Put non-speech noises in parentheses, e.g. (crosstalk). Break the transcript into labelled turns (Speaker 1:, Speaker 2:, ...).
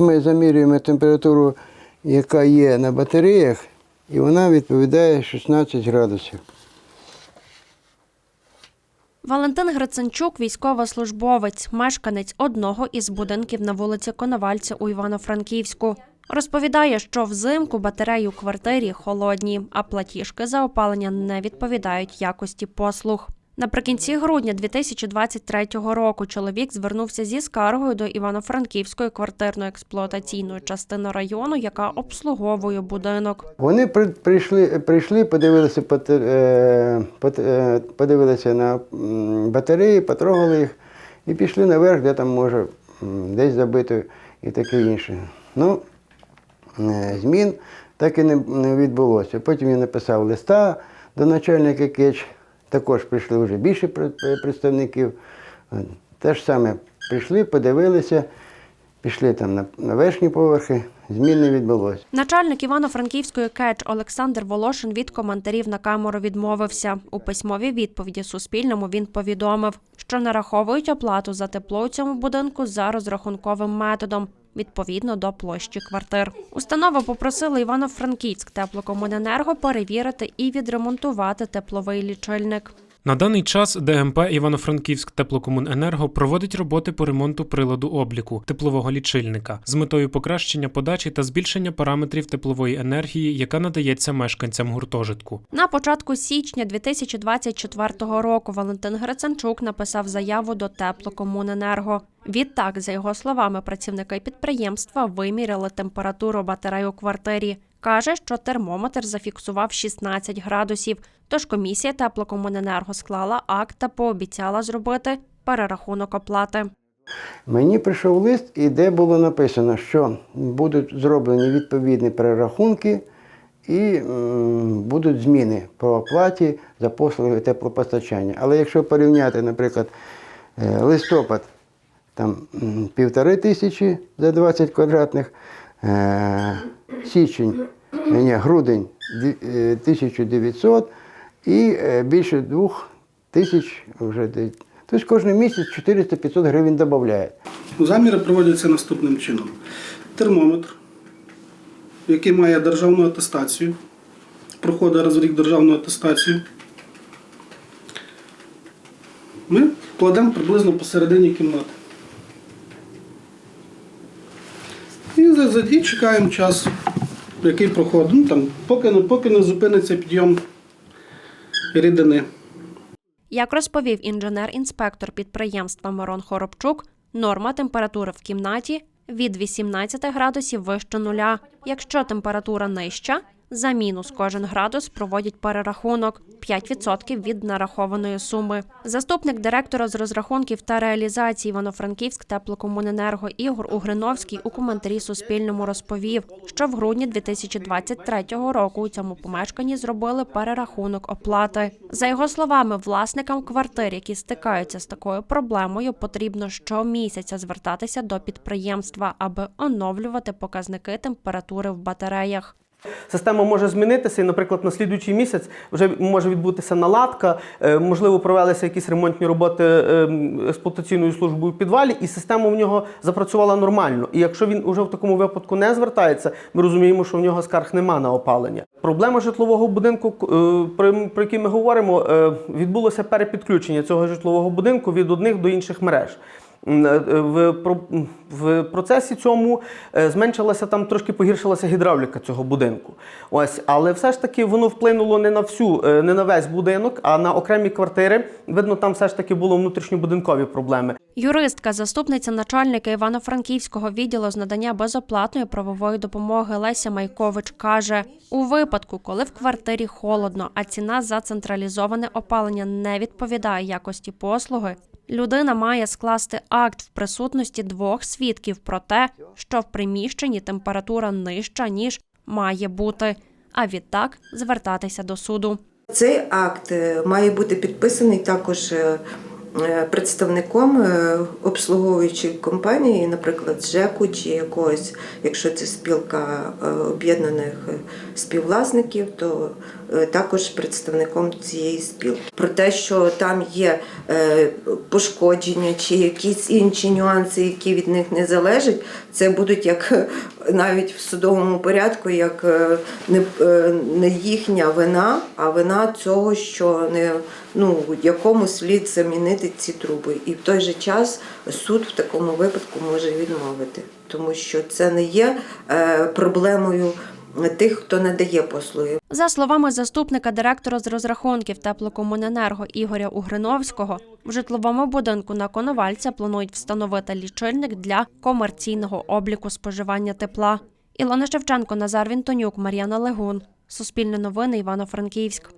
Speaker 1: Ми замірюємо температуру, яка є на батареях, і вона відповідає 16 градусів.
Speaker 2: Валентин Гриценчук, військовослужбовець, мешканець одного із будинків на вулиці Коновальця у Івано-Франківську. Розповідає, що взимку батареї у квартирі холодні, а платіжки за опалення не відповідають якості послуг. Наприкінці грудня 2023 року чоловік звернувся зі скаргою до Івано-Франківської квартирно-експлуатаційної частини району, яка обслуговує будинок.
Speaker 1: Вони прийшли, прийшли подивилися, е, е, подивилися на батареї, потрогали їх і пішли наверх, де там може десь забито і таке інше. Ну, е, змін так і не відбулося. Потім я написав листа до начальника КЕЧ, також прийшли вже більше пре- представників. Е, Те ж саме прийшли, подивилися, пішли там на, на верхні поверхи, змін не відбулося.
Speaker 2: Начальник Івано-Франківської КЕЧ Олександр Волошин від коментарів на камеру відмовився. У письмовій відповіді Суспільному він повідомив, що нараховують оплату за тепло у цьому будинку за розрахунковим методом. Відповідно до площі квартир, установа попросила Івано-Франківськ теплокомуненерго перевірити і відремонтувати тепловий лічильник.
Speaker 3: На даний час ДМП Івано-Франківськ Теплокомуненерго проводить роботи по ремонту приладу обліку теплового лічильника з метою покращення подачі та збільшення параметрів теплової енергії, яка надається мешканцям гуртожитку.
Speaker 2: На початку січня 2024 року Валентин Гриценчук написав заяву до Теплокомуненерго. Відтак, за його словами, працівники підприємства виміряли температуру батарей у квартирі. Каже, що термометр зафіксував 16 градусів. Тож комісія Теплокомуненерго склала акт та пообіцяла зробити перерахунок оплати.
Speaker 1: Мені прийшов лист, і де було написано, що будуть зроблені відповідні перерахунки і будуть зміни по оплаті за послуги теплопостачання. Але якщо порівняти, наприклад, е, листопад там півтори тисячі за 20 квадратних, січень, е, ні, грудень е, 1900 і е, більше двох тисяч вже Тобто кожен місяць 400-500 гривень додають.
Speaker 4: Заміри проводяться наступним чином: термометр, який має державну атестацію, проходить раз в рік державну атестацію. Ми кладемо приблизно посередині кімнати. І чекаємо час, який проходить. Ну, там, поки, поки не зупиниться підйом рідини.
Speaker 2: Як розповів інженер-інспектор підприємства Мирон Хоробчук, норма температури в кімнаті від 18 градусів вище нуля. Якщо температура нижча, за мінус кожен градус проводять перерахунок 5% від нарахованої суми. Заступник директора з розрахунків та реалізації Івано-Франківськ теплокомуненерго Ігор Угриновський у коментарі Суспільному розповів, що в грудні 2023 року у цьому помешканні зробили перерахунок оплати. За його словами, власникам квартир, які стикаються з такою проблемою, потрібно щомісяця звертатися до підприємства, аби оновлювати показники температури в батареях.
Speaker 5: Система може змінитися, і, наприклад, на слідуючий місяць вже може відбутися наладка, е, можливо, провелися якісь ремонтні роботи е, експлуатаційною службою в підвалі, і система в нього запрацювала нормально. І якщо він уже в такому випадку не звертається, ми розуміємо, що в нього скарг нема на опалення. Проблема житлового будинку, е, про, про який ми говоримо, е, відбулося перепідключення цього житлового будинку від одних до інших мереж. М, е, В, в процесі цьому е, зменшилася там трошки погіршилася гідравліка цього будинку. Ось, але все ж таки воно вплинуло не на всю, е, не на весь будинок, а на окремі квартири. Видно, там все ж таки було внутрішньобудинкові проблеми.
Speaker 2: Юристка, заступниця начальника Івано-Франківського відділу з надання безоплатної правової допомоги Леся Майкович каже: у випадку, коли в квартирі холодно, а ціна за централізоване опалення не відповідає якості послуги, людина має скласти акт в присутності двох свідків про те, що в приміщенні температура нижча ніж має бути, а відтак звертатися до суду.
Speaker 6: Цей акт е, має бути підписаний також е, представником е, обслуговуючої компанії, наприклад, ЖЕКу чи якогось, якщо це спілка е, об'єднаних е, співвласників, то е, також представником цієї спілки. Про те, що там є е, пошкодження чи якісь інші нюанси, які від них не залежать, це будуть як е, (laughs) навіть в судовому порядку, як е, е, не їхня вина, а вина цього, що не ну якому слід замінити ці труби. І в той же час суд в такому випадку може відмовити, тому що це не є е, проблемою тих, хто надає послуги.
Speaker 2: За словами заступника директора з розрахунків теплокомуненерго Ігоря Угриновського, в житловому будинку на Коновальця планують встановити лічильник для комерційного обліку споживання тепла. Ілона Шевченко, Назар Вінтонюк, Мар'яна Легун. Суспільне новини Івано-Франківськ.